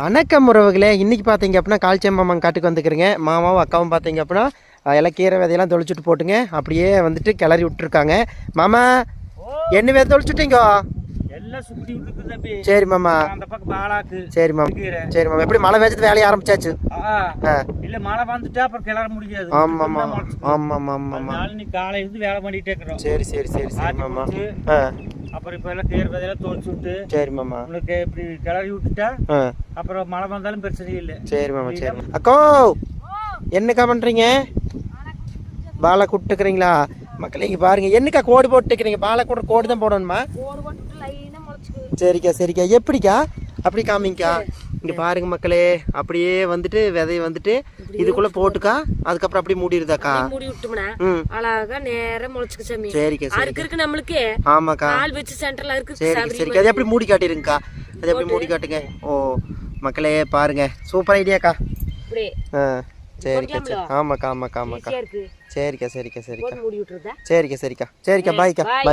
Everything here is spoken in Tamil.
வணக்கம் உறவுகளே. இன்னைக்கு பார்த்தீங்க அப்படின்னா கால்ச்சியம் மாமா காட்டுக்கு வந்துக்கிறேங்க. மாமாவும் அக்காவும் பார்த்தீங்க அப்படின்னா எல்லாம் கீரை விதையெல்லாம் தொளிச்சுட்டு போட்டுங்க. அப்படியே வந்துட்டு கிளறி விட்டுருக்காங்க. மாமா என்ன விதை தொளிச்சுட்டீங்க? சரி மாமா. அந்த பக்கம் பாலாக்கு சரி மாமா. சரி மாமா. எப்படி மழை வேச்சது வேலையை ஆரம்பிச்சாச்சு? இல்ல மழை வந்துட்டா அப்புறம் கிளற முடியாது. ஆமாம் ஆமாம் ஆமாம் அதனால நீ காலையில இருந்து வேலை பண்ணிட்டே இருக்கிறோம். சரி சரி சரி சரி மாமா. அப்புறம் இப்ப எல்லாம் கீரை விதையெல்லாம் தோல் சுட்டு சரி மாமா. உனக்கு இப்படி கிளறி விட்டுட்டா ஆ. அப்புறம் மழை வந்தாலும் பிரச்சனை இல்லை. சரி மாமா சரி. அக்கோ என்னக்கா பண்ணுறீங்க பாலை கூப்பிட்டுக்கிறீங்களா மக்களே இங்கே பாருங்க என்னக்கா கோடு போட்டுக்கிறீங்க? பாலை கூட கோடு தான் போடணுமா? சரிக்கா சரிக்கா. எப்படிக்கா? அப்படி காமிங்கக்கா. இங்கே பாருங்க மக்களே அப்படியே வந்துட்டு விதைய வந்துட்டு இதுக்குள்ளே போட்டுக்கா அதுக்கப்புறம் அப்படியே மூடிடுதாக்கா? மூடி விட்டோம்னா அழகா நேரா முளைச்சுக்கு சாமி. சரிக்கா சரி அறுக்கு இருக்கு நம்மளுக்கு. ஆமாக்கா. கால் வச்சு சென்டர்ல இருக்கு சரிக்கா சரிக்கா. அது எப்படி மூடி காட்டிருங்கக்கா அது எப்படி மூடி காட்டுங்க? ஓ மக்களே பாருங்க. சூப்பர் ஐடியாக்கா ஆ சரிக்கா சரி. ஆமாக்கா ஆமாக்கா ஆமாக்கா. சரிக்கா சரிக்கா சரிக்கா. சரிக்கா சரிக்கா. சரிக்கா பாய்க்கா. பாய்